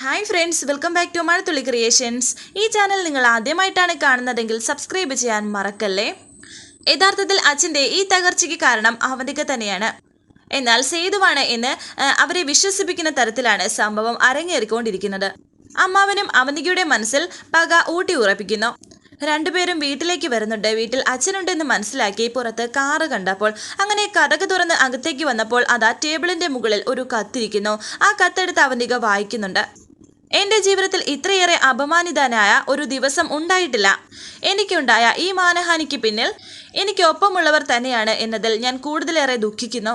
Hi friends welcome back to Mazhathulli creations ഈ channel നിങ്ങൾ ആദ്യമായിട്ടാണ് കാണുന്നതെങ്കിൽ സബ്സ്ക്രൈബ് ചെയ്യാൻ മറക്കല്ലേ? യഥാർത്ഥത്തിൽ അച്ഛന്റെ ഈ തകർച്ചയ്ക്ക് കാരണം അവന്തിക തന്നെയാണ്. എന്നാൽ സേതുവാണ് എന്ന് അവരെ വിശ്വസിപ്പിക്കുന്ന തരത്തിലാണ് സംഭവം അരങ്ങേറിക്കൊണ്ടിരിക്കുന്നത്. അമ്മാവനും അവന്തികയുടെ മനസ്സിൽ പക ഊട്ടി ഉറപ്പിക്കുന്നു. രണ്ടുപേരും വീട്ടിലേക്ക് വരുന്നുണ്ട്. വീട്ടിൽ അച്ഛനുണ്ടെന്ന് മനസ്സിലാക്കി പുറത്ത് കാറ് കണ്ടപ്പോൾ അങ്ങനെ കഥക് തുറന്ന് അകത്തേക്ക് വന്നപ്പോൾ അതാ ടേബിളിന്റെ മുകളിൽ ഒരു കത്തിരിക്കുന്നു. ആ കത്തെടുത്ത് അവന്തിക വായിക്കുന്നുണ്ട്. എന്റെ ജീവിതത്തിൽ ഇത്രയേറെ അപമാനിതനായ ഒരു ദിവസം ഉണ്ടായിട്ടില്ല. എനിക്കുണ്ടായ ഈ മാനഹാനിക്ക് പിന്നിൽ എനിക്ക് ഒപ്പമുള്ളവർ തന്നെയാണ് എന്നതിൽ ഞാൻ കൂടുതലേറെ ദുഃഖിക്കുന്നു.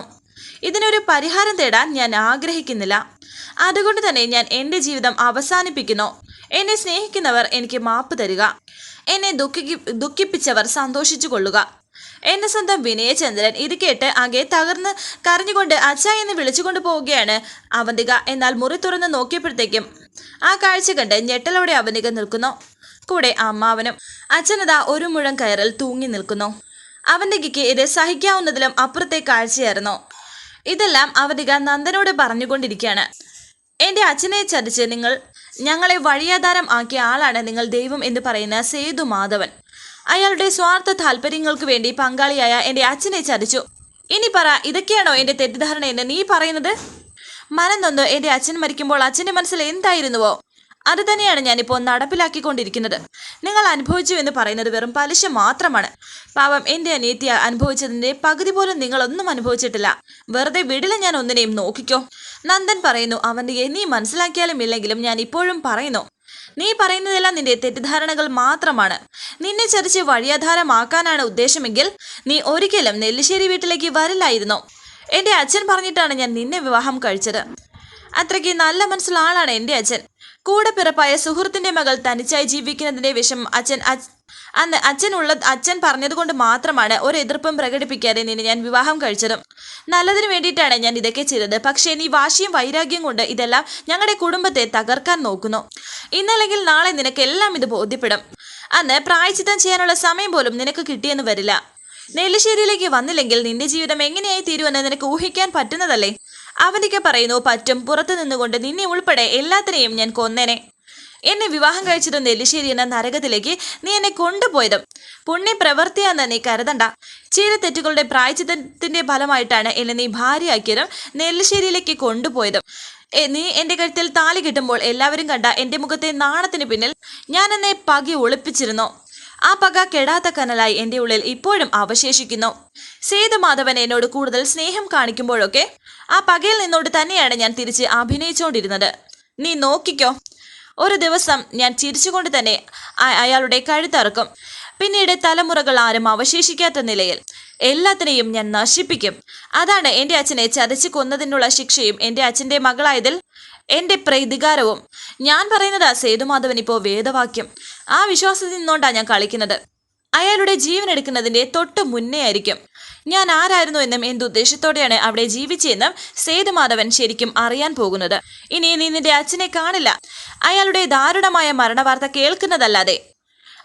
ഇതിനൊരു പരിഹാരം തേടാൻ ഞാൻ ആഗ്രഹിക്കുന്നില്ല. അതുകൊണ്ട് തന്നെ ഞാൻ എന്റെ ജീവിതം അവസാനിപ്പിക്കുന്നു. എന്നെ സ്നേഹിക്കുന്നവർ എനിക്ക് മാപ്പ് തരിക. എന്നെ ദുഃഖിക്കി ദുഃഖിപ്പിച്ചവർ സന്തോഷിച്ചു കൊള്ളുക എന്റെ സ്വന്തം വിനയചന്ദ്രൻ ഇത് കേട്ട് അകെ തകർന്ന് കരഞ്ഞുകൊണ്ട് അച്ഛ എന്ന് വിളിച്ചുകൊണ്ട് പോവുകയാണ് അവന്തിക. എന്നാൽ മുറി തുറന്ന് നോക്കിയപ്പോഴത്തേക്കും ആ കാഴ്ച കണ്ട് ഞെട്ടലോടെ അവനിക നിൽക്കുന്നു. കൂടെ അമ്മാവനും അച്ഛനതാ ഒരു മുഴം കയറിൽ തൂങ്ങി നിൽക്കുന്നു. അവന്തികയ്ക്ക് ഇത് സഹിക്കാവുന്നതിലും അപ്പുറത്തെ കാഴ്ചയായിരുന്നു. ഇതെല്ലാം അവധിക നന്ദനോട് പറഞ്ഞുകൊണ്ടിരിക്കുകയാണ്. എന്റെ അച്ഛനെ ചതിച്ച് നിങ്ങൾ ഞങ്ങളെ വഴിയാധാരം ആക്കിയ ആളാണ് നിങ്ങൾ ദൈവം എന്ന് പറയുന്ന സേതു മാധവൻ. അയാളുടെ സ്വാർത്ഥ താല്പര്യങ്ങൾക്ക് വേണ്ടി പങ്കാളിയായ എന്റെ അച്ഛനെ ചതിച്ചു. ഇനി പറ ഇതൊക്കെയാണോ എന്റെ തെറ്റിദ്ധാരണ എന്ന് നീ പറയുന്നത്? മനം നൊന്ന് എന്റെ അച്ഛൻ മരിക്കുമ്പോൾ അച്ഛന്റെ മനസ്സിൽ എന്തായിരുന്നുവോ? അത് തന്നെയാണ് ഞാനിപ്പോൾ നടപ്പിലാക്കിക്കൊണ്ടിരിക്കുന്നത്. നിങ്ങൾ അനുഭവിച്ചു എന്ന് പറയുന്നത് വെറും പലിശ മാത്രമാണ്. പാവം എന്റെ അനിയത്തി അനുഭവിച്ചതിന്റെ പകുതി പോലും നിങ്ങളൊന്നും അനുഭവിച്ചിട്ടില്ല. വെറുതെ വിടില്ല ഞാൻ ഒന്നിനെയും നോക്കിക്കോ. നന്ദൻ പറയുന്നു അവന്റെ നീ മനസ്സിലാക്കിയാലും ഇല്ലെങ്കിലും ഞാൻ ഇപ്പോഴും പറയുന്നു. നീ പറയുന്നതെല്ലാം നിന്റെ തെറ്റിദ്ധാരണകൾ മാത്രമാണ്. നിന്നെ ചതിച്ച് വഴിയാധാരമാക്കാനാണ് ഉദ്ദേശമെങ്കിൽ നീ ഒരിക്കലും നെല്ലിശ്ശേരി വീട്ടിലേക്ക് വരില്ലായിരുന്നു. എന്റെ അച്ഛൻ പറഞ്ഞിട്ടാണ് ഞാൻ നിന്നെ വിവാഹം കഴിച്ചത്. അത്രയ്ക്ക് നല്ല മനസ്സുള്ള ആളാണ് എന്റെ അച്ഛൻ. കൂടെ പിറപ്പായ സുഹൃത്തിന്റെ മകൾ തനിച്ചായി ജീവിക്കുന്നതിന്റെ വിഷം അച്ഛൻ അച്- അന്ന് അച്ഛനുള്ള അച്ഛൻ പറഞ്ഞതുകൊണ്ട് മാത്രമാണ് ഒരു എതിർപ്പും പ്രകടിപ്പിക്കാതെ നിന്നെ ഞാൻ വിവാഹം കഴിച്ചതും. നല്ലതിനു വേണ്ടിയിട്ടാണ് ഞാൻ ഇതൊക്കെ ചെയ്തത്. പക്ഷേ നീ വാശിയും വൈരാഗ്യം കൊണ്ട് ഇതെല്ലാം ഞങ്ങളുടെ കുടുംബത്തെ തകർക്കാൻ നോക്കുന്നു. ഇന്നല്ലെങ്കിൽ നാളെ നിനക്ക് എല്ലാം ഇത് ബോധ്യപ്പെടും. അന്ന് പ്രായച്ചിത്തം ചെയ്യാനുള്ള സമയം പോലും നിനക്ക് കിട്ടിയെന്ന് വരില്ല. നെല്ലിശ്ശേരിയിലേക്ക് വന്നില്ലെങ്കിൽ നിന്റെ ജീവിതം എങ്ങനെയായി തീരുമെന്ന് നിനക്ക് ഊഹിക്കാൻ പറ്റുന്നതല്ലേ? അവനിക്ക് പറയുന്നു പറ്റും. പുറത്തു നിന്നുകൊണ്ട് നിന്നെ ഉൾപ്പെടെ എല്ലാത്തിനെയും ഞാൻ കൊന്നേനെ. എന്നെ വിവാഹം കഴിച്ചത് നെല്ലിശ്ശേരി എന്ന നരകത്തിലേക്ക് നീ എന്നെ കൊണ്ടുപോയതും. പുണ്യ പ്രവൃത്തിയാന്ന് നീ കരുതണ്ട. ചില തെറ്റുകളുടെ പ്രായച്ചിത്തത്തിന്റെ ഫലമായിട്ടാണ് എന്നെ നീ ഭാര്യയാക്കിയതും നെല്ലിശ്ശേരിയിലേക്ക് കൊണ്ടുപോയതും. നീ എന്റെ കഴുത്തിൽ താലി കിട്ടുമ്പോൾ എല്ലാവരും കണ്ട എന്റെ മുഖത്തെ നാണത്തിന് പിന്നിൽ ഞാൻ എന്നെ പകി ഒളിപ്പിച്ചിരുന്നു. ആ പക കെടാത്ത കനലായി എന്റെ ഉള്ളിൽ ഇപ്പോഴും അവശേഷിക്കുന്നു. സേതുമാധവൻ എന്നോട് കൂടുതൽ സ്നേഹം കാണിക്കുമ്പോഴൊക്കെ ആ പകയിൽ നിന്നോട് തന്നെയാണ് ഞാൻ തിരിച്ച് അഭിനയിച്ചുകൊണ്ടിരുന്നത് നീ നോക്കിക്കോ. ഒരു ദിവസം ഞാൻ ചിരിച്ചുകൊണ്ട് തന്നെ അയാളുടെ കഴുത്തറക്കും. പിന്നീട് തലമുറകൾ ആരും അവശേഷിക്കാത്ത നിലയിൽ എല്ലാത്തിനെയും ഞാൻ നശിപ്പിക്കും. അതാണ് എന്റെ അച്ഛനെ ചതച്ച് കൊന്നതിനുള്ള ശിക്ഷയും എന്റെ അച്ഛന്റെ മകളായതിൽ എന്റെ പ്രതികാരവും. ഞാൻ പറയുന്നത് സേതുമാധവൻ ഇപ്പോ വേദവാക്യം. ആ വിശ്വാസത്തിൽ നിന്നുകൊണ്ടാണ് ഞാൻ കളിക്കുന്നത്. അയാളുടെ ജീവൻ എടുക്കുന്നതിന്റെ തൊട്ട് മുന്നേ ആയിരിക്കും. ഞാൻ ആരായിരുന്നു എന്നും എന്തുദ്ദേശത്തോടെയാണ് അവിടെ ജീവിച്ചതെന്നും സേതുമാധവൻ ശരിക്കും അറിയാൻ പോകുന്നത്. ഇനി നീ നിന്റെ അച്ഛനെ കാണില്ല. അയാളുടെ ദാരുണമായ മരണവാർത്ത കേൾക്കുന്നതല്ലാതെ.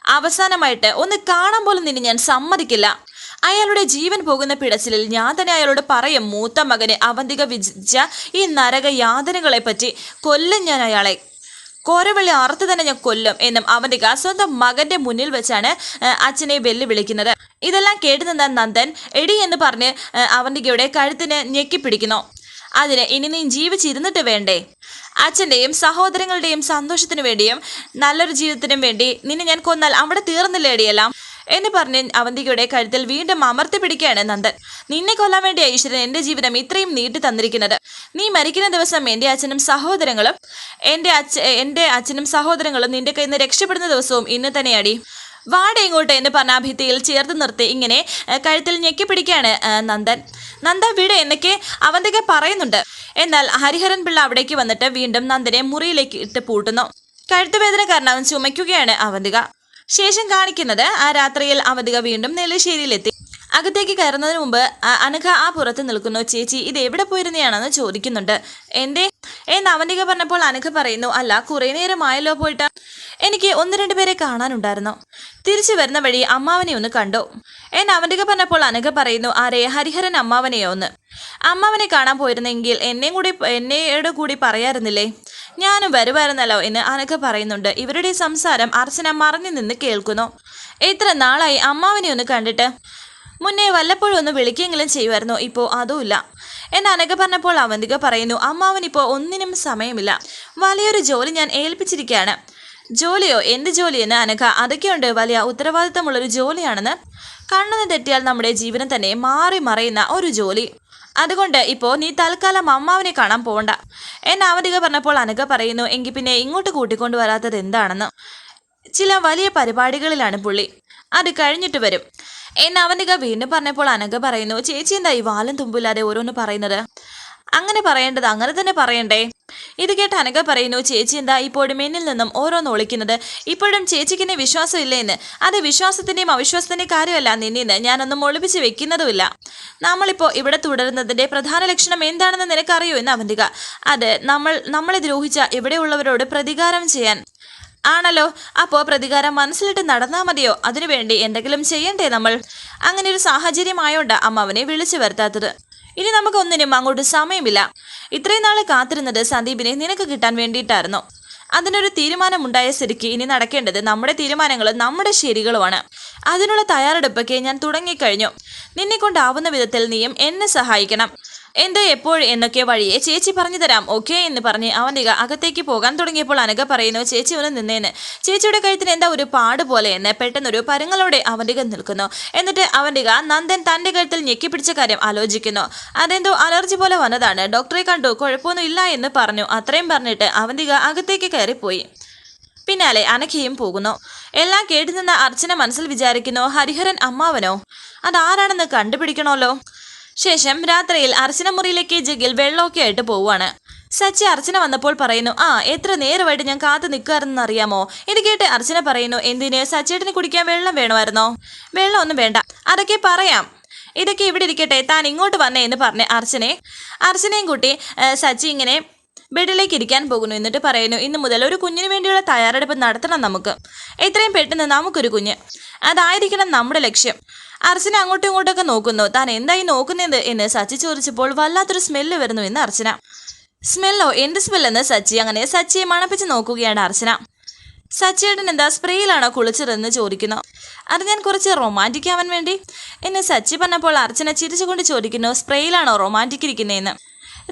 അവസാനമായിട്ട് ഒന്ന് കാണാൻ പോലും നിന്നെ ഞാൻ സമ്മതിക്കില്ല. അയാളുടെ ജീവൻ പോകുന്ന പിടച്ചിലിൽ ഞാൻ തന്നെ അയാളോട് പറയും മൂത്ത മകനെ അവന്തിക വിജിച്ച ഈ നരക യാതനകളെ പറ്റി കൊല്ലും ഞാൻ അയാളെ. കോരവള്ളി അറുത്ത് തന്നെ ഞാൻ കൊല്ലും എന്നും അവന്തിക സ്വന്തം മകന്റെ മുന്നിൽ വെച്ചാണ് അച്ഛനെ വെല്ലുവിളിക്കുന്നത്. ഇതെല്ലാം കേട്ടു നിന്ന നന്ദൻ എടി എന്ന് പറഞ്ഞ് അവന്തികയുടെ കഴുത്തിന് ഞെക്കിപ്പിടിക്കുന്നു അതിന് ഇനി നീ ജീവിച്ചിരുന്നിട്ട് വേണ്ടേ? അച്ഛന്റെയും സഹോദരങ്ങളുടെയും സന്തോഷത്തിനു വേണ്ടിയും നല്ലൊരു ജീവിതത്തിനും വേണ്ടി നിന്നെ ഞാൻ കൊന്നാൽ അവിടെ തീർന്നില്ലേടിയെല്ലാം എന്ന് പറഞ്ഞ് അവന്തികയുടെ കഴുത്തിൽ വീണ്ടും അമർത്തി പിടിക്കുകയാണ് നന്ദൻ. നിന്നെ കൊല്ലാൻ വേണ്ടി ഈശ്വരൻ എന്റെ ജീവിതം ഇത്രയും നീട്ടി തന്നിരിക്കുന്നത്. നീ മരിക്കുന്ന ദിവസം എന്റെ അച്ഛനും സഹോദരങ്ങളും എന്റെ അച്ഛ എന്റെ അച്ഛനും സഹോദരങ്ങളും നിന്റെ കയ്യിൽ നിന്ന് രക്ഷപ്പെടുന്ന ദിവസവും ഇന്ന് തന്നെയാടി. വാട ഇങ്ങോട്ട് എന്ന് പറഞ്ഞ ഭിത്തിയിൽ ചേർത്ത് നിർത്തി ഇങ്ങനെ കഴുത്തിൽ ഞെക്കി പിടിക്കുകയാണ് ഏ, നന്ദൻ. നന്ദ വിട് എന്നൊക്കെ അവന്തിക പറയുന്നുണ്ട്. എന്നാൽ ഹരിഹരൻ പിള്ള അവിടേക്ക് വന്നിട്ട് വീണ്ടും നന്ദനെ മുറിയിലേക്ക് ഇട്ട് പൂട്ടുന്നു. കഴുത്തുവേദന കാരണം ചുമയ്ക്കുകയാണ് അവന്തിക. ശേഷം കാണിക്കുന്നത് ആ രാത്രിയിൽ അവധിക വീണ്ടും നെല്ലിശ്ശേരിയിലെത്തി. അകത്തേക്ക് കയറുന്നതിന് മുമ്പ് അനഘ ആ പുറത്ത് നിൽക്കുന്നു. ചേച്ചി ഇത് എവിടെ പോയിരുന്നയാണെന്ന് ചോദിക്കുന്നുണ്ട്. എന്തേ? എന്ന് അവന്തിക പറഞ്ഞപ്പോൾ അനഘ പറയുന്നു അല്ല കുറേ നേരമായല്ലോ പോയിട്ട്. എനിക്ക് ഒന്ന് രണ്ട് പേരെ കാണാനുണ്ടായിരുന്നു. തിരിച്ചു വരുന്ന വഴി അമ്മാവനെ ഒന്ന് കണ്ടു. എന്നെ അവന്റെ പറഞ്ഞപ്പോൾ അനഘ പറയുന്നു ആരെ ഹരിഹരൻ അമ്മാവനെയോ ഒന്ന് അമ്മാവനെ കാണാൻ പോയിരുന്നെങ്കിൽ എന്നെയും കൂടി എന്നയുടെ കൂടി പറയാറുന്നില്ലേ? ഞാനും വരുമായിരുന്നല്ലോ എന്ന് അനഘ പറയുന്നുണ്ട്. ഇവരുടെ സംസാരം അർച്ചന മറഞ്ഞു നിന്ന് കേൾക്കുന്നു. എത്ര നാളായി അമ്മാവനെ ഒന്ന് കണ്ടിട്ട്? മുന്നേ വല്ലപ്പോഴും ഒന്ന് വിളിക്കെങ്കിലും ചെയ്യുമായിരുന്നു. ഇപ്പോൾ അതുമില്ല. എന്ന് അനക പറഞ്ഞപ്പോൾ അവന്തിക പറയുന്നു അമ്മാവനിപ്പോൾ ഒന്നിനും സമയമില്ല. വലിയൊരു ജോലി ഞാൻ ഏൽപ്പിച്ചിരിക്കുകയാണ്. ജോലിയോ? എന്ത് ജോലിയെന്ന് അനക അതൊക്കെയുണ്ട്. വലിയ ഉത്തരവാദിത്തമുള്ളൊരു ജോലിയാണെന്ന്. കണ്ണെന്ന് തെറ്റിയാൽ നമ്മുടെ ജീവനം തന്നെ മാറി മറയുന്ന ഒരു ജോലി. അതുകൊണ്ട് ഇപ്പോൾ നീ തൽക്കാലം അമ്മാവിനെ കാണാൻ പോകണ്ട എന്ന അവധിക പറഞ്ഞപ്പോൾ അനക പറയുന്നു എങ്കിൽ പിന്നെ ഇങ്ങോട്ട് കൂട്ടിക്കൊണ്ടു വരാത്തത് എന്താണെന്ന്? ചില വലിയ പരിപാടികളിലാണ് പുള്ളി. അത് കഴിഞ്ഞിട്ട് വരും. എന്ന് അവനിക വീണ്ടും പറഞ്ഞപ്പോൾ അനഗ പറയുന്നു ചേച്ചി എന്താ ഈ വാലും തുമ്പില്ലാതെ ഓരോന്ന് പറയുന്നത്? അങ്ങനെ പറയേണ്ടത് അങ്ങനെ തന്നെ പറയണ്ടേ. ഇത് കേട്ട് അനഘ പറയുന്നു ചേച്ചി എന്താ ഇപ്പോഴും എന്നിൽ നിന്നും ഓരോന്ന് ഒളിക്കുന്നത്? ഇപ്പോഴും ചേച്ചിക്ക് വിശ്വാസം ഇല്ലേന്ന് അത് വിശ്വാസത്തിന്റെയും അവിശ്വാസത്തിന്റെയും കാര്യമല്ല നിന്നിന്ന്. ഞാനൊന്നും ഒളിപ്പിച്ച് വെക്കുന്നതുമില്ല. നമ്മളിപ്പോൾ ഇവിടെ തുടരുന്നതിന്റെ പ്രധാന ലക്ഷണം എന്താണെന്ന് നിനക്കറിയോ? എന്ന് അവന്തിക അത് നമ്മൾ നമ്മളെ ദ്രോഹിച്ച ഇവിടെയുള്ളവരോട് പ്രതികാരം ചെയ്യാൻ ആണല്ലോ. അപ്പോൾ പ്രതികാരം മനസ്സിലിട്ട് നടന്നാൽ മതിയോ? അതിനുവേണ്ടി എന്തെങ്കിലും ചെയ്യണ്ടേ നമ്മൾ? അങ്ങനെ ഒരു സാഹചര്യമായോണ്ട് അമ്മ അവനെ വിളിച്ചു വരുത്താത്തത്. ഇനി നമുക്കൊന്നിനും അങ്ങോട്ട് സമയമില്ല. ഇത്രയും നാളെ കാത്തിരുന്നത് സന്ദീപിനെ നിനക്ക് കിട്ടാൻ വേണ്ടിയിട്ടായിരുന്നു. അതിനൊരു തീരുമാനമുണ്ടായ സ്ഥിതിക്ക് ഇനി നടക്കേണ്ടത് നമ്മുടെ തീരുമാനങ്ങളും നമ്മുടെ ശരികളുമാണ്. അതിനുള്ള തയ്യാറെടുപ്പൊക്കെ ഞാൻ തുടങ്ങിക്കഴിഞ്ഞു. നിന്നെ കൊണ്ടാവുന്ന വിധത്തിൽ നീയും എന്നെ സഹായിക്കണം. എന്ത് എപ്പോൾ എന്നൊക്കെ വഴിയെ ചേച്ചി പറഞ്ഞു തരാം ഓക്കെ എന്ന് പറഞ്ഞ് അവനിക അകത്തേക്ക് പോകാൻ തുടങ്ങിയപ്പോൾ അനക പറയുന്നു ചേച്ചി ഒന്ന് നിന്നേന്ന്. ചേച്ചിയുടെ കഴുത്തിന് എന്താ ഒരു പാട് പോലെ എന്ന് പെട്ടെന്നൊരു പരങ്ങളോടെ അവന്തിക നിൽക്കുന്നു. എന്നിട്ട് അവന്തിക നന്ദൻ തന്റെ കഴുത്തിൽ ഞെക്കിപ്പിടിച്ച കാര്യം ആലോചിക്കുന്നു. അതെന്തോ അലർജി പോലെ വന്നതാണ്. ഡോക്ടറെ കണ്ടു കുഴപ്പമൊന്നും ഇല്ല എന്ന് പറഞ്ഞു. അത്രയും പറഞ്ഞിട്ട് അവന്തിക അകത്തേക്ക് കയറിപ്പോയി. പിന്നാലെ അനഘയും പോകുന്നു. എല്ലാം കേട്ടുനിന്ന അർച്ചന മനസ്സിൽ വിചാരിക്കുന്നു ഹരിഹരൻ അമ്മാവനോ? അതാരാണെന്ന് കണ്ടുപിടിക്കണമല്ലോ? ശേഷം രാത്രിയിൽ അർച്ചന മുറിയിലേക്ക് ജഗിൽ വെള്ളമൊക്കെ ആയിട്ട് പോവുകയാണ്. സച്ചി അർച്ചന വന്നപ്പോൾ പറയുന്നു ആ എത്ര നേരമായിട്ട് ഞാൻ കാത്തു നിൽക്കാറെന്ന് അറിയാമോ ഇത് കേട്ട് അർച്ചന പറയുന്നു എന്തിന്? സച്ചേട്ടന് കുടിക്കാൻ വെള്ളം വേണമായിരുന്നോ വെള്ളം ഒന്നും വേണ്ട. അതൊക്കെ പറയാം. ഇതൊക്കെ ഇവിടെ ഇരിക്കട്ടെ താൻ ഇങ്ങോട്ട് വന്നേ എന്ന് പറഞ്ഞ് അർച്ചനെ അർച്ചനയും കൂട്ടി സച്ചി ഇങ്ങനെ ബെഡിലേക്ക് ഇരിക്കാൻ പോകുന്നു. എന്നിട്ട് പറയുന്നു ഇന്ന് മുതൽ ഒരു കുഞ്ഞിന് വേണ്ടിയുള്ള തയ്യാറെടുപ്പ് നടത്തണം നമുക്ക്. എത്രയും പെട്ടെന്ന് നമുക്കൊരു കുഞ്ഞ്. അതായിരിക്കണം നമ്മുടെ ലക്ഷ്യം. അർച്ചന അങ്ങോട്ടും ഇങ്ങോട്ടൊക്കെ നോക്കുന്നു. താൻ എന്തായി നോക്കുന്നത്? എന്ന് സച്ചി ചോദിച്ചപ്പോൾ വല്ലാത്തൊരു സ്മെല്ല് വരുന്നു എന്ന് അർച്ചന. സ്മെല്ലോ എന്ത് സ്മെല്ലെന്ന് സച്ചി? അങ്ങനെ സച്ചിയെ മണപ്പിച്ച് നോക്കുകയാണ് അർച്ചന. സച്ചിയേട്ടൻ എന്താ സ്പ്രേയിലാണോ കുളിച്ചതെന്ന് ചോദിക്കുന്നു. അത് ഞാൻ കുറച്ച് റൊമാന്റിക് ആവാൻ വേണ്ടി. എന്നെ സച്ചി പറഞ്ഞപ്പോൾ അർച്ചന ചിരിച്ചുകൊണ്ട് ചോദിക്കുന്നു സ്പ്രേയിലാണോ റൊമാന്റിക് ഇരിക്കുന്നതെന്ന്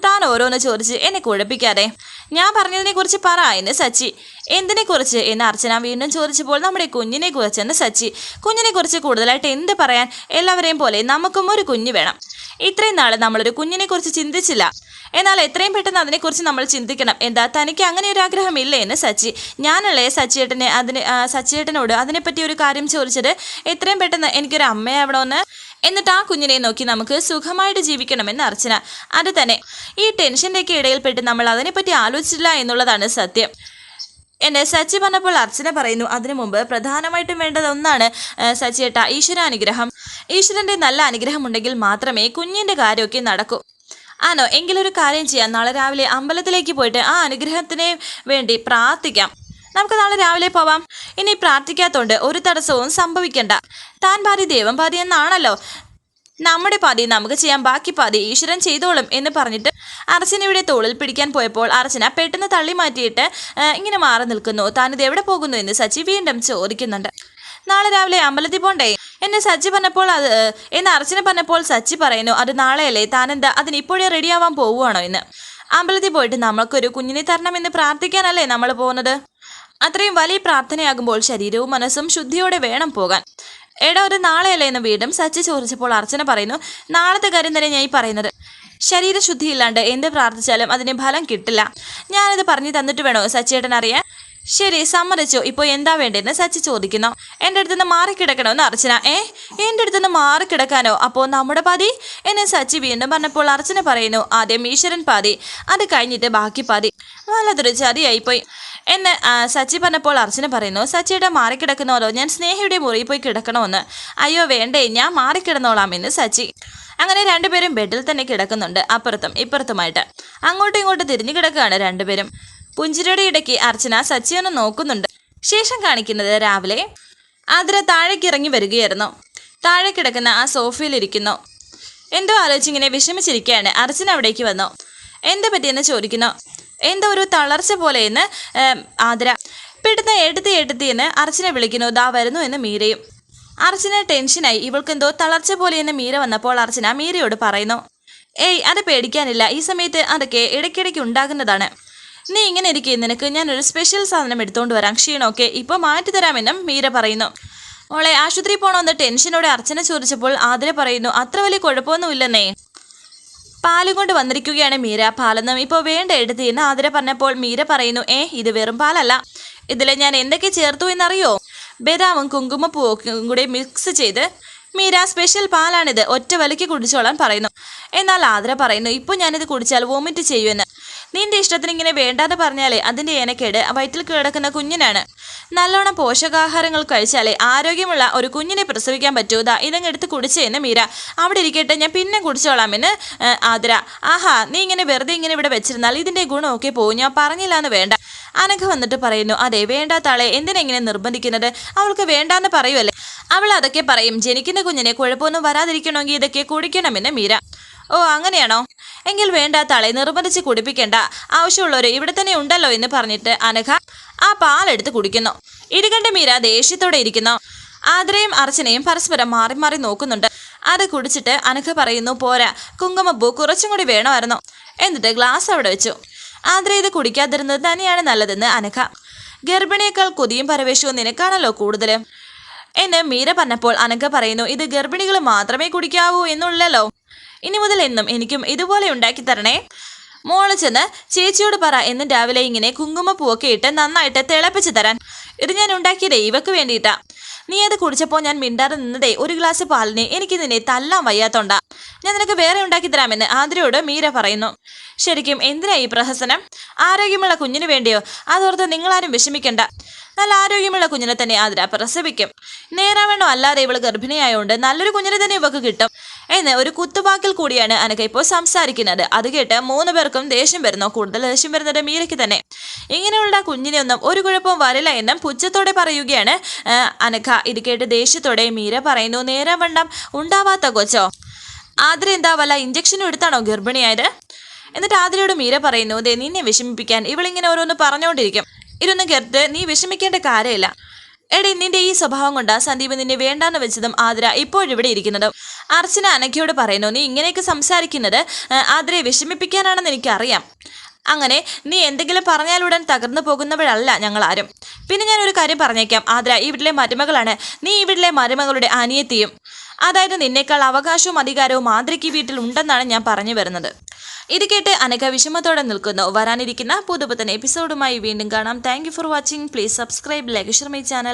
താൻ ഓരോന്ന് ചോദിച്ച് എന്നെ കുഴപ്പിക്കാതെ. ഞാൻ പറഞ്ഞതിനെ കുറിച്ച് പറ എന്ന് സച്ചി. എന്തിനെ കുറിച്ച് എന്ന് അർച്ചന വീണ്ടും ചോദിച്ചപ്പോൾ നമ്മുടെ കുഞ്ഞിനെ കുറിച്ചെന്ന് സച്ചി. കുഞ്ഞിനെ കുറിച്ച് കൂടുതലായിട്ട് എന്ത് പറയാൻ എല്ലാവരെയും പോലെ നമുക്കും ഒരു കുഞ്ഞ് വേണം. ഇത്രയും നാൾ നമ്മളൊരു കുഞ്ഞിനെ കുറിച്ച് ചിന്തിച്ചില്ല. എന്നാൽ എത്രയും പെട്ടെന്ന് അതിനെക്കുറിച്ച് നമ്മൾ ചിന്തിക്കണം. എന്താ തനിക്ക് അങ്ങനെ ഒരു ആഗ്രഹം ഇല്ലേ എന്ന് സച്ചി. ഞാനല്ലേ സച്ചിയേട്ടനെ അതിന് സച്ചിയേട്ടനോട് അതിനെപ്പറ്റി ഒരു കാര്യം ചോദിച്ചത്? എത്രയും പെട്ടെന്ന് എനിക്കൊരു അമ്മയാവണമെന്ന് എന്നിട്ട് ആ കുഞ്ഞിനെ നോക്കി നമുക്ക് സുഖമായിട്ട് ജീവിക്കണമെന്ന് അർച്ചന. അത് തന്നെ. ഈ ടെൻഷന്റെയൊക്കെ ഇടയിൽപ്പെട്ട് നമ്മൾ അതിനെപ്പറ്റി ആലോചിച്ചില്ല എന്നുള്ളതാണ് സത്യം. എന്നെ സച്ചി പറഞ്ഞപ്പോൾ അർച്ചന പറയുന്നു അതിനു മുമ്പ് പ്രധാനമായിട്ടും വേണ്ടത് ഒന്നാണ് സച്ചിയേട്ട ഈശ്വരാനുഗ്രഹം. ഈശ്വരന്റെ നല്ല അനുഗ്രഹം ഉണ്ടെങ്കിൽ മാത്രമേ കുഞ്ഞിന്റെ കാര്യമൊക്കെ നടക്കൂ. ആണോ? എങ്കിലൊരു കാര്യം ചെയ്യാം. നാളെ രാവിലെ അമ്പലത്തിലേക്ക് പോയിട്ട് ആ അനുഗ്രഹത്തിന് വേണ്ടി പ്രാർത്ഥിക്കാം. നമുക്ക് നാളെ രാവിലെ പോവാം. ഇനി പ്രാർത്ഥിക്കാത്തോണ്ട് ഒരു തടസ്സവും സംഭവിക്കണ്ട. താൻ പാതി ദൈവം പാതി എന്നാണല്ലോ. നമ്മുടെ പാതി നമുക്ക് ചെയ്യാം ബാക്കി പാതി ഈശ്വരൻ ചെയ്തോളും എന്ന് പറഞ്ഞിട്ട് അർച്ചനയുടെ തോളിൽ പിടിക്കാൻ പോയപ്പോൾ അർച്ചന പെട്ടെന്ന് തള്ളി മാറ്റിയിട്ട് ഇങ്ങനെ മാറി നിൽക്കുന്നു. താനിത് എവിടെ പോകുന്നു എന്ന് സച്ചി വീണ്ടും ചോദിക്കുന്നുണ്ട്. നാളെ രാവിലെ അമ്പലത്തിൽ പോണ്ടേ? എന്നെ സച്ചി പറഞ്ഞപ്പോൾ അത് എന്ന് അർച്ചന പറഞ്ഞപ്പോൾ സച്ചി പറയുന്നു അത് നാളെയല്ലേ? താനെന്താ അതിന് ഇപ്പോഴേ റെഡിയാവാൻ പോവുകയാണോ എന്ന്? അമ്പലത്തിൽ പോയിട്ട് നമ്മൾക്കൊരു കുഞ്ഞിനെ തരണമെന്ന് പ്രാർത്ഥിക്കാനല്ലേ നമ്മൾ പോകുന്നത്? അത്രയും വലിയ പ്രാർത്ഥനയാകുമ്പോൾ ശരീരവും മനസ്സും ശുദ്ധിയോടെ വേണം പോകാൻ. എടാ ഒരു നാളെയല്ലേ എന്ന് വീണ്ടും സച്ചി ചോദിച്ചപ്പോൾ അർച്ചന പറയുന്നു നാളത്തെ കാര്യം തന്നെ ഞാൻ ഈ പറയുന്നത്. ശരീരശുദ്ധിയില്ലാണ്ട് എന്ത് പ്രാർത്ഥിച്ചാലും അതിന് ഫലം കിട്ടില്ല. ഞാനത് പറഞ്ഞു തന്നിട്ട് വേണോ സച്ചിയേട്ടൻ അറിയാൻ ശരി സമ്മതിച്ചു. ഇപ്പോൾ എന്താ വേണ്ടതെന്ന് സച്ചി ചോദിക്കുന്നു. എന്റെ അടുത്തുനിന്ന് മാറിക്കിടക്കണമെന്ന് അർച്ചന. ഏ എന്റെ അടുത്തുനിന്ന് മാറിക്കിടക്കാനോ? അപ്പോ നമ്മുടെ പാതി? എന്നെ സച്ചി വീണ്ടും പറഞ്ഞപ്പോൾ അർച്ചന പറയുന്നു ആദ്യം ഈശ്വരൻ പാതി അത് കഴിഞ്ഞിട്ട് ബാക്കി പാതി. വല്ലതൊരു ചതിയായിപ്പോയി. എന്നെ സച്ചി പറഞ്ഞപ്പോൾ അർച്ചന പറയുന്നു സച്ചിയുടെ മാറിക്കിടക്കുന്നോലോ ഞാൻ സ്നേഹയുടെ മുറിയിൽ പോയി കിടക്കണമെന്ന് അയ്യോ വേണ്ടേ ഞാൻ മാറിക്കിടന്നോളാം എന്ന് സച്ചി. അങ്ങനെ രണ്ടുപേരും ബെഡിൽ തന്നെ കിടക്കുന്നുണ്ട് അപ്പുറത്തും ഇപ്പുറത്തുമായിട്ട്. അങ്ങോട്ടും ഇങ്ങോട്ടും തിരിഞ്ഞു കിടക്കുകയാണ് രണ്ടുപേരും. പുഞ്ചിരിയുടെ ഇടയ്ക്ക് അർച്ചന സച്ചിയൊന്ന് നോക്കുന്നുണ്ട്. ശേഷം കാണിക്കുന്നത് രാവിലെ ആതിര താഴേക്ക് ഇറങ്ങി വരികയായിരുന്നു. താഴെ കിടക്കുന്ന ആ സോഫയിലിരിക്കുന്നു. എന്തോ ആലോചിച്ചിങ്ങനെ വിഷമിച്ചിരിക്കുകയാണ് അർച്ചന അവിടേക്ക് വന്നു. എന്താ പറ്റിയെന്ന് ചോദിക്കുന്നു. എന്തോ ഒരു തളർച്ച പോലെയെന്ന് ആതിര. പെട്ടെന്ന് എടുത്തി എടുത്തിയെന്ന് അർച്ചന വിളിക്കുന്നു. ദാ വരുന്നു എന്ന് മീരയും. അർച്ചന ടെൻഷനായി. ഇവൾക്കെന്തോ തളർച്ച പോലെയെന്ന് മീര വന്നപ്പോൾ അർച്ചന മീരയോട് പറയുന്നു. ഏയ് അത് പേടിക്കാനില്ല. ഈ സമയത്ത് അതൊക്കെ ഇടയ്ക്കിടയ്ക്ക് ഉണ്ടാകുന്നതാണ്. നീ ഇങ്ങനെ ഇരിക്കും നിനക്ക് ഞാൻ ഒരു സ്പെഷ്യൽ സാധനം എടുത്തുകൊണ്ട് വരാം. ക്ഷീണമൊക്കെ മാറ്റി തരാമെന്നും മീര പറയുന്നു. ഓളെ ആശുപത്രി പോകണമെന്ന് ടെൻഷനോടെ അർച്ചന ചോദിച്ചപ്പോൾ ആതിര പറയുന്നു അത്ര വലിയ കുഴപ്പമൊന്നുമില്ലെന്നേ. പാലും കൊണ്ട് വന്നിരിക്കുകയാണ് മീര. പാലൊന്നും ഇപ്പോൾ വേണ്ട എടുത്ത് എന്ന് ആതിര പറഞ്ഞപ്പോൾ മീര പറയുന്നു ഏ ഇത് വെറും പാലല്ല. ഇതിൽ ഞാൻ എന്തൊക്കെ ചേർത്തു എന്നറിയോ? ബദാമും കുങ്കുമപ്പൂവും കൂടി മിക്സ് ചെയ്ത് മീര സ്പെഷ്യൽ പാലാണിത്. ഒറ്റ വലിക്ക് കുടിച്ചോളാൻ പറയുന്നു. എന്നാൽ ആതിര പറയുന്നു ഇപ്പോൾ ഞാനിത് കുടിച്ചാൽ വോമിറ്റ് ചെയ്യുമെന്ന്. നിന്റെ ഇഷ്ടത്തിന് ഇങ്ങനെ വേണ്ടാന്ന് പറഞ്ഞാലേ അതിന്റെ ഏനക്കേട് വയറ്റിൽ കിടക്കുന്ന കുഞ്ഞിനാണ്. നല്ലോണം പോഷകാഹാരങ്ങൾ കഴിച്ചാലേ ആരോഗ്യമുള്ള ഒരു കുഞ്ഞിനെ പ്രസവിക്കാൻ പറ്റൂ. ദാ ഇതങ്ങ് എടുത്ത് കുടിച്ചേന്ന് മീര. അവിടെ ഇരിക്കട്ടെ ഞാൻ പിന്നെ കുടിച്ചോളാമെന്ന് ആതിര. ആഹാ നീ ഇങ്ങനെ വെറുതെ ഇങ്ങനെ ഇവിടെ വെച്ചിരുന്നാൽ ഇതിന്റെ ഗുണമൊക്കെ പോകും ഞാൻ പറഞ്ഞില്ല എന്ന് വേണ്ട. അനഘ വന്നിട്ട് പറയുന്നു അതെ വേണ്ടാത്താളെ എന്തിനെങ്ങനെ നിർബന്ധിക്കുന്നത്? അവൾക്ക് വേണ്ടാന്ന് പറയുമല്ലേ അവൾ അതൊക്കെ പറയും. ജനിക്കുന്ന കുഞ്ഞിനെ കുഴപ്പമൊന്നും വരാതിരിക്കണമെങ്കിൽ ഇതൊക്കെ കുടിക്കണമെന്ന് മീര. ഓ അങ്ങനെയാണോ? എങ്കിൽ വേണ്ട തളെ നിർബന്ധിച്ച് കുടിപ്പിക്കേണ്ട. ആവശ്യമുള്ളവർ ഇവിടെ തന്നെ ഉണ്ടല്ലോ എന്ന് പറഞ്ഞിട്ട് അനഘ ആ പാലെടുത്ത് കുടിക്കുന്നു. ഇത് കണ്ട് മീര ദേഷ്യത്തോടെ ഇരിക്കുന്നു. ആദരയും അർച്ചനയും പരസ്പരം മാറി മാറി നോക്കുന്നുണ്ട്. അത് കുടിച്ചിട്ട് അനഘ പറയുന്നു പോരാ കുങ്കുമപ്പൂ കുറച്ചും കൂടി വേണമായിരുന്നു. എന്നിട്ട് ഗ്ലാസ് അവിടെ വെച്ചു. ആതിര ഇത് കുടിക്കാതിരുന്നത് തന്നെയാണ് നല്ലതെന്ന് അനഘ. ഗർഭിണിയേക്കാൾ കൊതിയും പരവേശവും നിനക്കാണല്ലോ കൂടുതൽ എന്ന് മീര പറഞ്ഞപ്പോൾ അനഘ പറയുന്നു ഇത് ഗർഭിണികൾ മാത്രമേ കുടിക്കാവൂ എന്നുള്ളല്ലോ. ഇനി മുതൽ എന്നും എനിക്കും ഇതുപോലെ ഉണ്ടാക്കി തരണേ. മോൾ ചെന്ന് ചേച്ചിയോട് പറ എന്നും രാവിലെ ഇങ്ങനെ കുങ്കുമപ്പൂവൊക്കെ ഇട്ട് നന്നായിട്ട് തിളപ്പിച്ച് തരാൻ. ഇത് ഞാൻ ഉണ്ടാക്കിയതേ ഇവക്ക് വേണ്ടിയിട്ടാ. നീ അത് കുടിച്ചപ്പോൾ ഞാൻ മിണ്ടാതെ നിന്നതേ ഒരു ഗ്ലാസ് പാലിന് എനിക്ക് നിന്നെ തല്ലാൻ വയ്യാത്തോണ്ടാ. ഞാൻ നിനക്ക് വേറെ ഉണ്ടാക്കി തരാമെന്ന് ആതിരയോട് മീര പറയുന്നു. ശരിക്കും എന്തിനാ ഈ പ്രഹസനം? ആരോഗ്യമുള്ള കുഞ്ഞിന് വേണ്ടിയോ? അതോർത്ത് നിങ്ങളാരും വിഷമിക്കണ്ട. നല്ല ആരോഗ്യമുള്ള കുഞ്ഞിനെ തന്നെ ആതിര പ്രസവിക്കും. നേരാവണ്ണം അല്ലാതെ ഇവൾ ഗർഭിണിയായോണ്ട് നല്ലൊരു കുഞ്ഞിനെ തന്നെ ഇവക്ക് കിട്ടും. എന്ന് ഒരു കുത്തുവാക്കിൽ കൂടിയാണ് അനക്ക ഇപ്പോൾ സംസാരിക്കുന്നത്. അത് കേട്ട് മൂന്ന് പേർക്കും ദേഷ്യം വരുന്നു. കൂടുതൽ ദേഷ്യം വരുന്നത് മീരയ്ക്ക് തന്നെ. ഇങ്ങനെയുള്ള കുഞ്ഞിനെ ഒന്നും ഒരു കുഴപ്പവും വരില്ല എന്നും പുച്ഛത്തോടെ പറയുകയാണ് അനക്ക ഇത് കേട്ട് ദേഷ്യത്തോടെ മീര പറയുന്നു നേരം വണ്ണം. ഉണ്ടാവാത്ത കൊച്ചോ? ആതിര എന്താ വല്ല ഇഞ്ചക്ഷനും എടുത്താണോ ഗർഭിണിയായത്? എന്നിട്ട് ആതിരയോട് മീര പറയുന്നു ദേ നിന്നെ വിഷമിപ്പിക്കാൻ ഇവളിങ്ങനെ ഓരോന്ന് പറഞ്ഞുകൊണ്ടിരിക്കും ഇതൊന്നും കേർത്ത് നീ വിഷമിക്കേണ്ട കാര്യമില്ല. എടി നിന്റെ ഈ സ്വഭാവം കൊണ്ടാ സന്ദീപ് നിന്നെ വേണ്ടാന്ന് വെച്ചതും ആതിര ഇപ്പോഴിവിടെ ഇരിക്കുന്നതും. അർച്ചന അനഘയോട് പറയുന്നു നീ ഇങ്ങനെയൊക്കെ സംസാരിക്കുന്നത് ആതിരയെ വിഷമിപ്പിക്കാനാണെന്ന് എനിക്കറിയാം. അങ്ങനെ നീ എന്തെങ്കിലും പറഞ്ഞാലുടൻ തകർന്നു പോകുന്നവരല്ല ഞങ്ങൾ ആരും പിന്നെ ഞാൻ ഒരു കാര്യം പറഞ്ഞേക്കാം. ആതിര ഈ വീട്ടിലെ മരുമകളാണ്. നീ ഈ വീട്ടിലെ മരുമകളുടെ അനിയത്തിയും അതായത് നിന്നേക്കാൾ അവകാശവും അധികാരവും ആതിരയ്ക്ക് വീട്ടിൽ ഉണ്ടെന്നാണ് ഞാൻ പറഞ്ഞു വരുന്നത്. ഇത് കേട്ട് അനക വിഷമത്തോടെ നിൽക്കുന്നു. വരാനിരിക്കുന്ന പുതുപുത്തൻ എപ്പിസോഡുമായി വീണ്ടും കാണാം. Thank for watching please subscribe like share my channel